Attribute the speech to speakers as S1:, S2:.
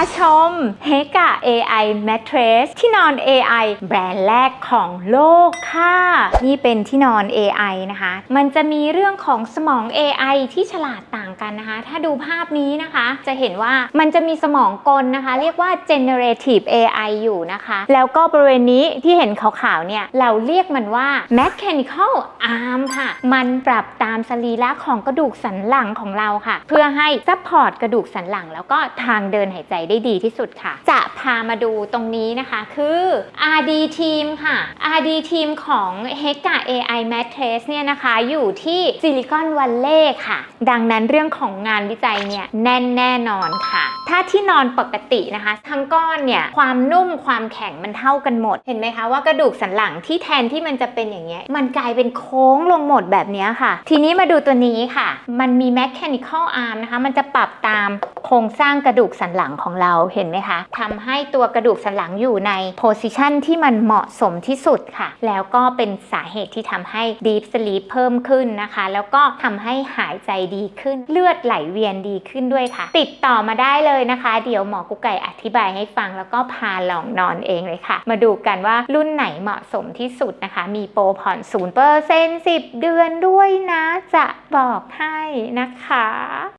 S1: าชม h e g a AI Mattress ที่นอน AI แบรนด์แรกของโลกค่ะ นี่เป็นที่นอน AI นะคะ มันจะมีเรื่องของสมอง AI ที่ฉลาดต่าง กันนะคะ ถ้าดูภาพนี้นะคะ จะเห็นว่ามันจะมีสมองกลนะคะ เรียกว่า generative AI อยู่นะคะ แล้วก็บริเวณนี้ที่เห็นขาวๆเนี่ย เราเรียกมันว่า mechanical arm ค่ะ มันปรับตามสรีระของกระดูกสันหลังของเราค่ะ เพื่อให้ซัพพอร์ตกระดูกสันหลัง แล้วก็ทางเดินหายใจได้ดีที่สุดค่ะ จะพามาดูตรงนี้นะคะ คือ RD Team ค่ะ RD Team ของ h e g a AI Mattress เนี่ยนะคะ อยู่ที่ Silicon Valley ค่ะ ดังนั้นเรื่องของงานวิจัยเนี่ยแน่นแน่นอนค่ะ ถ้าที่นอนปกตินะคะ ทั้งก้อนเนี่ยความนุ่มความแข็งมันเท่ากันหมด เห็นไหมคะว่ากระดูกสันหลังที่แทนที่มันจะเป็นอย่างเงี้ยมันกลายเป็นโค้งลงหมดแบบนี้ค่ะ ทีนี้มาดูตัวนี้ค่ะ มันมี mechanical arm นะคะ มันจะปรับตามโครงสร้างกระดูกสันหลังของเราเห็นไหมคะทำให้ตัวกระดูกสันหลังอยู่ใน position ที่มันเหมาะสมที่สุดค่ะ แล้วก็เป็นสาเหตุที่ทำให้ deep sleep เพิ่มขึ้นนะคะ แล้วก็ทำให้หายใจดีขึ้น เลือดไหลเวียนดีขึ้นด้วยค่ะ ติดต่อมาได้เลยนะคะ เดี๋ยวหมอกุ๊กไก่อธิบายให้ฟังแล้วก็พาลองนอนเองเลยค่ะ มาดูกันว่ารุ่นไหนเหมาะสมที่สุดนะคะ มีโปรผ่อน0% 10เดือนด้วยนะ จะบอกให้นะคะ